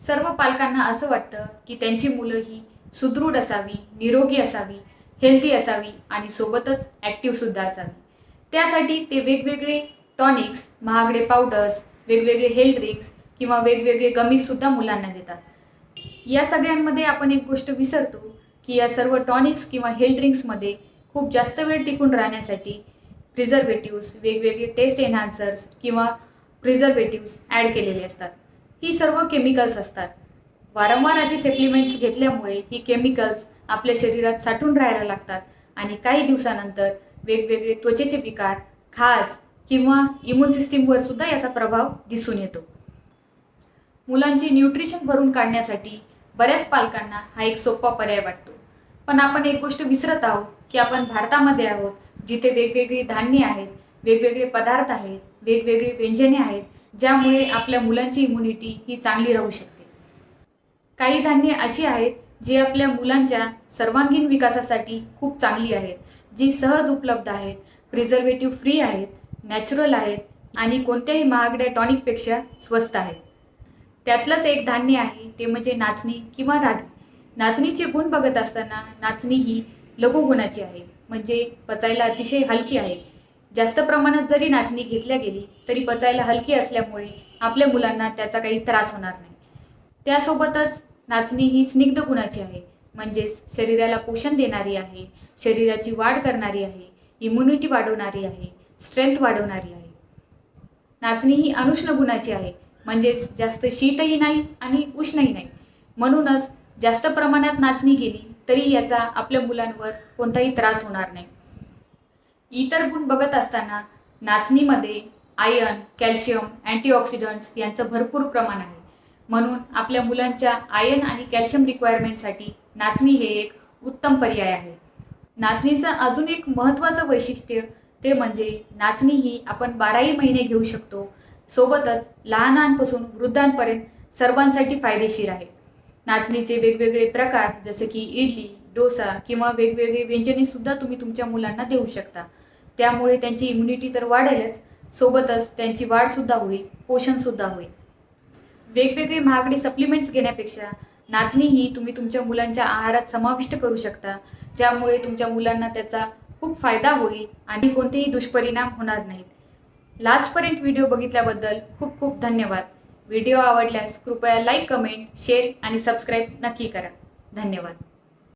सर्व पालकांना असं वाटतं की त्यांची मुलं ही सुदृढ असावी निरोगी असावी हेल्दी असावी आणि सोबतच ॲक्टिव्ह सुद्धा असावी. त्यासाठी ते वेगवेगळे टॉनिक्स महागडे पावडर्स वेगवेगळे हेल्थ ड्रिंक्स किंवा वेगवेगळे गमीज सुद्धा मुलांना देतात. या सगळ्यांमध्ये आपण एक गोष्ट विसरतो की या सर्व टॉनिक्स किंवा हेल्थ ड्रिंक्समध्ये खूप जास्त वेळ टिकून राहण्यासाठी प्रिझर्वेटिव्स वेगवेगळे टेस्ट एन्हान्सर्स किंवा प्रिझर्वेटिव्स ॲड केलेले असतात. ही सर्व केमिकल्स असतात. वारंवार अशी सप्लिमेंट्स घेतल्यामुळे ही केमिकल्स आपल्या शरीरात साठून राहायला लागतात. आणि काही दिवसानंतर वेगवेगळे त्वचेचे विकार खाज किंवा इम्युन सिस्टीमवर सुद्धा याचा प्रभाव दिसून येतो. मुलांची न्यूट्रिशन भरून काढण्यासाठी बऱ्याच पालकांना हा एक सोपा पर्याय वाटतो. पण आपण एक गोष्ट विसरत आहोत की आपण भारतामध्ये आहोत जिथे वेगवेगळी धान्य आहेत वेगवेगळे पदार्थ आहेत वेगवेगळी व्यंजने आहेत ज्यामुळे आपल्या मुलांची इम्युनिटी ही चांगली राहू शकते. काही धान्य अशी आहेत जी आपल्या मुलांच्या सर्वांगीण विकासासाठी खूप चांगली आहेत जी सहज उपलब्ध आहेत प्रिझर्वेटिव्ह फ्री आहेत नॅचरल आहेत आणि कोणत्याही महागड्या टॉनिकपेक्षा स्वस्त आहेत. त्यातलंच एक धान्य आहे ते म्हणजे नाचणी किंवा रागी. नाचणीचे गुण बघत असताना नाचणी ही लघुगुणाची आहे म्हणजे पचायला अतिशय हलकी आहे. जास्त प्रमाणात जरी नाचणी घेतल्या गेली तरी पचायला हलकी असल्यामुळे आपल्या मुलांना त्याचा काही त्रास होणार नाही. त्यासोबतच नाचणी ही स्निग्ध गुणाची आहे. म्हणजेच शरीराला पोषण देणारी आहे शरीराची वाढ करणारी आहे इम्युनिटी वाढवणारी आहे स्ट्रेंथ वाढवणारी आहे. नाचणी ही अनुष्ण गुणाची आहे. म्हणजेच जास्त शीतही नाही आणि उष्णही नाही. म्हणूनच जास्त प्रमाणात नाचणी गेली तरी याचा आपल्या मुलांवर कोणताही त्रास होणार नाही. इतर गुण बघत असताना नाचणीमध्ये आयर्न कॅल्शियम अँटीऑक्सिडंट्स यांचं भरपूर प्रमाण आहे. म्हणून आपल्या मुलांच्या आयर्न आणि कॅल्शियम रिक्वायरमेंटसाठी नाचणी हे एक उत्तम पर्याय आहे. नाचणीचं अजून एक महत्त्वाचं वैशिष्ट्य ते म्हणजे नाचणी ही आपण बाराही महिने घेऊ शकतो. सोबतच लहानांपासून वृद्धांपर्यंत सर्वांसाठी फायदेशीर आहे. नाचणीचे वेगवेगळे प्रकार जसे की इडली डोसा किंवा वेगवेगळे व्यंजने सुद्धा तुम्ही तुमच्या मुलांना देऊ शकता. त्यामुळे त्यांची इम्युनिटी तर वाढेलच. सोबतच त्यांची वाढसुद्धा होईल पोषणसुद्धा होईल. वेगवेगळे महागडे सप्लिमेंट्स घेण्यापेक्षा नाचणी ही तुम्ही तुमच्या मुलांच्या आहारात समाविष्ट करू शकता. ज्यामुळे तुमच्या मुलांना त्याचा खूप फायदा होईल आणि कोणतेही दुष्परिणाम होणार नाहीत. लास्टपर्यंत व्हिडिओ बघितल्याबद्दल खूप खूप धन्यवाद. व्हिडिओ आवडल्यास कृपया लाईक कमेंट शेअर आणि सबस्क्राईब नक्की करा. धन्यवाद.